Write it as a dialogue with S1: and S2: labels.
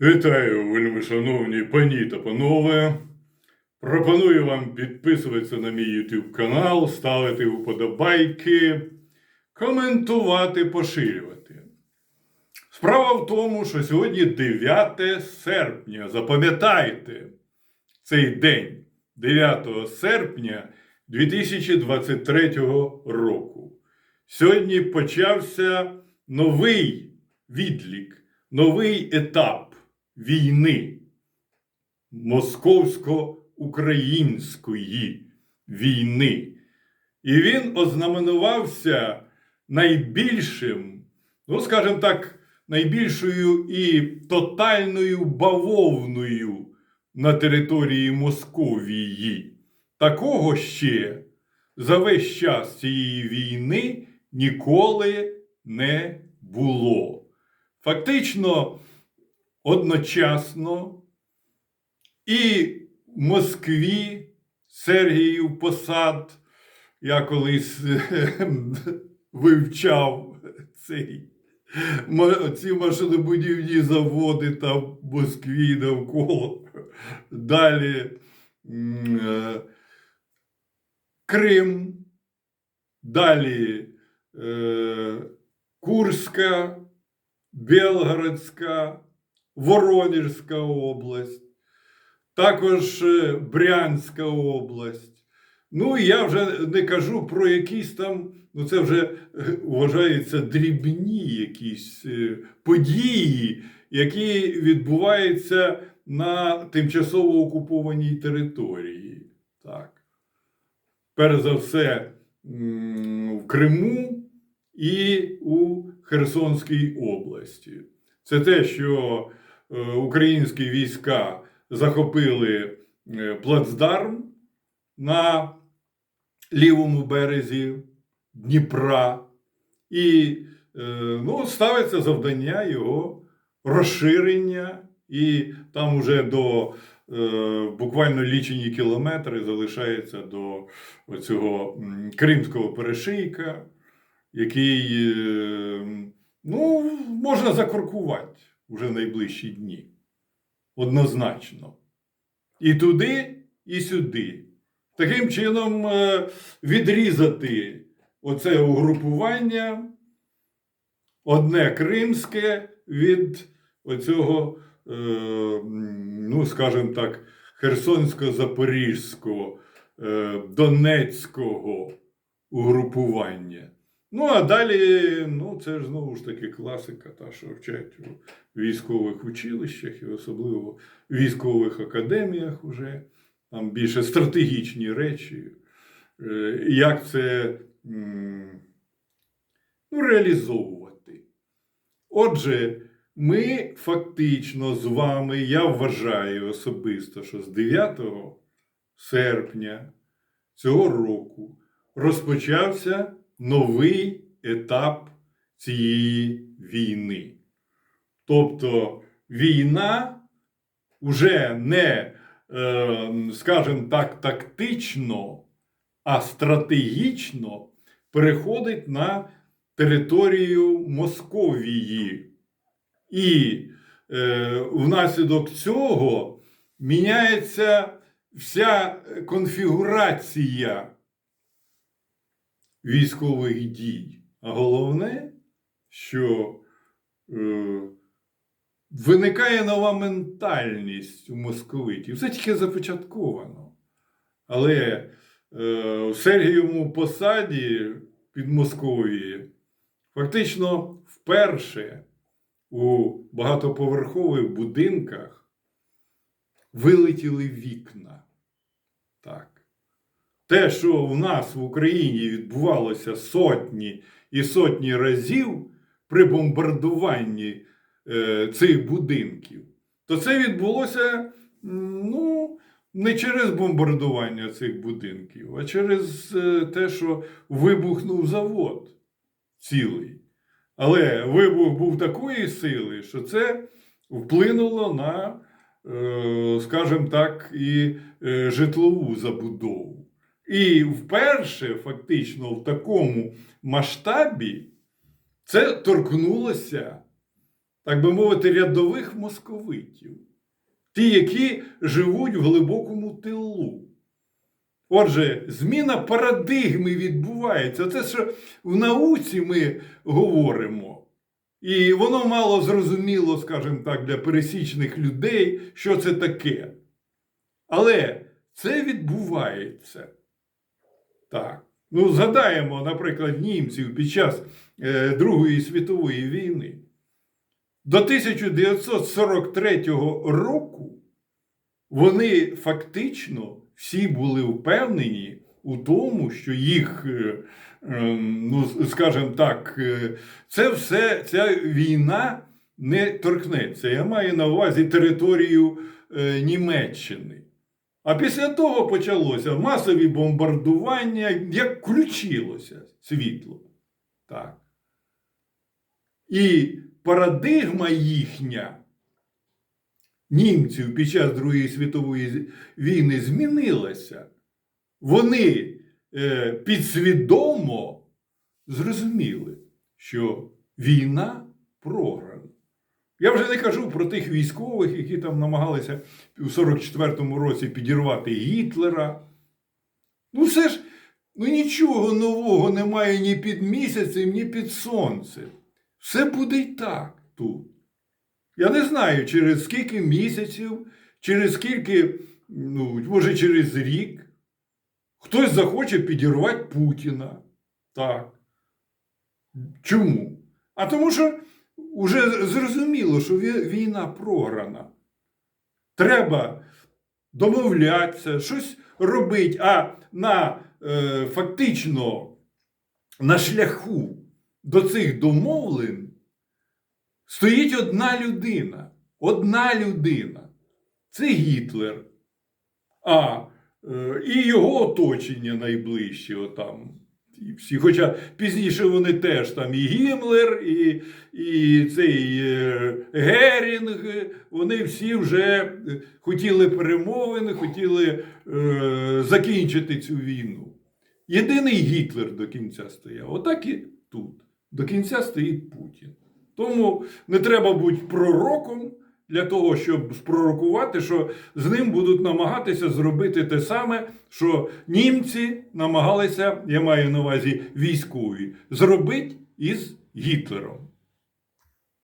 S1: Вітаю, вельми шановні пані та панове. Пропоную вам підписуватися на мій YouTube канал, ставити вподобайки, коментувати, поширювати. Справа в тому, що сьогодні 9 серпня. Запам'ятайте цей день, 9 серпня 2023 року. Сьогодні почався новий відлік, новий етап війни московсько-української війни. І він ознаменувався найбільшим, ну, скажімо так, найбільшою і тотальною бавовною на території Московії. Такого ще за весь час цієї війни ніколи не було. Фактично, одночасно і в Москві Сергіїв посад, я колись вивчав цей, ці машинобудівні заводи там в Москві навколо. Далі е, Крим, далі е, Курська, Белгородська, Воронежська область, також е, Брянська область. Ну, і я вже не кажу про якісь там, ну це вже е, вважається дрібні якісь е, події, які відбуваються на тимчасово окупованій території. Так. Перш за все, в Криму і у Херсонській області. Це те, що українські війська захопили е, плацдарм на лівому березі Дніпра, і е, ну, ставиться завдання його розширення, і там уже до е, буквально лічені кілометри залишається до цього Кримського перешийка, який е, ну, можна закоркувати вже найближчі дні. Однозначно. І туди, і сюди. Таким чином е, відрізати оце угрупування одне кримське від оцього, е, ну, скажімо так, Херсонсько-Запорізького, е, Донецького угрупування. Ну, а далі, ну, це ж знову ж таки класика, та, що вчать у військових училищах і особливо в військових академіях уже. Там більше стратегічні речі. Е, Як це ну, реалізовувати? Отже, ми фактично з вами, я вважаю особисто, що з 9 серпня цього року розпочався новий етап цієї війни. Тобто війна вже не, е, скажімо так, тактично, а стратегічно переходить на територію Московії. І е, внаслідок цього міняється вся конфігурація військових дій. А головне, що е, виникає нова ментальність у московитів. Це тільки започатковано. Але е, в Сергієвому посаді під Московією фактично вперше у багатоповерхових будинках вилетіли вікна. Так. Те, що в нас в Україні відбувалося сотні і сотні разів при бомбардуванні е, цих будинків, то це відбулося ну, не через бомбардування цих будинків, а через е, те, що вибухнув завод цілий. Але вибух був такої сили, що це вплинуло на, е, скажімо так, і е, житлову забудову. І вперше, фактично, в такому масштабі це торкнулося так би мовити, рядових московитів, ті, які живуть в глибокому тилу. Отже, зміна парадигми відбувається. Це що в науці ми говоримо. І воно мало зрозуміло, скажімо так, для пересічних людей, що це таке. Але це відбувається. Так. Ну, згадаємо, наприклад, німців під час е, Другої світової війни. До 1943 року вони фактично всі були впевнені у тому, що їх, е, е, ну, скажімо так, е, це все, ця війна не торкнеться. Я маю на увазі територію Німеччини. А після того почалося масові бомбардування, як включилося світло. Так. І парадигма їхня німців під час Другої світової війни змінилася. Вони е, підсвідомо зрозуміли, що війна програна. Я вже не кажу про тих військових, які там намагалися у 44-му році підірвати Гітлера. Ну, все ж, ну нічого нового немає ні під місяцем, ні під сонцем. Все буде й так тут. Я не знаю, через скільки місяців, через скільки, ну, може, через рік, хтось захоче підірвати Путіна. Так. Чому? А тому що вже зрозуміло, що війна програна. Треба домовлятися, щось робити, а на е, фактично на шляху до цих домовлень стоїть одна людина. Одна людина. Це Гітлер. А е, і його оточення найближче отам. І всі, хоча пізніше вони теж там і Гімлер, і, і цей е, Герінг, вони всі вже е, хотіли перемовини, хотіли е, закінчити цю війну. Єдиний Гітлер до кінця стояв. Отак і тут. До кінця стоїть Путін. Тому не треба бути пророком для того, щоб спророкувати, що з ним будуть намагатися зробити те саме, що німці намагалися, я маю на увазі військові, зробити із Гітлером.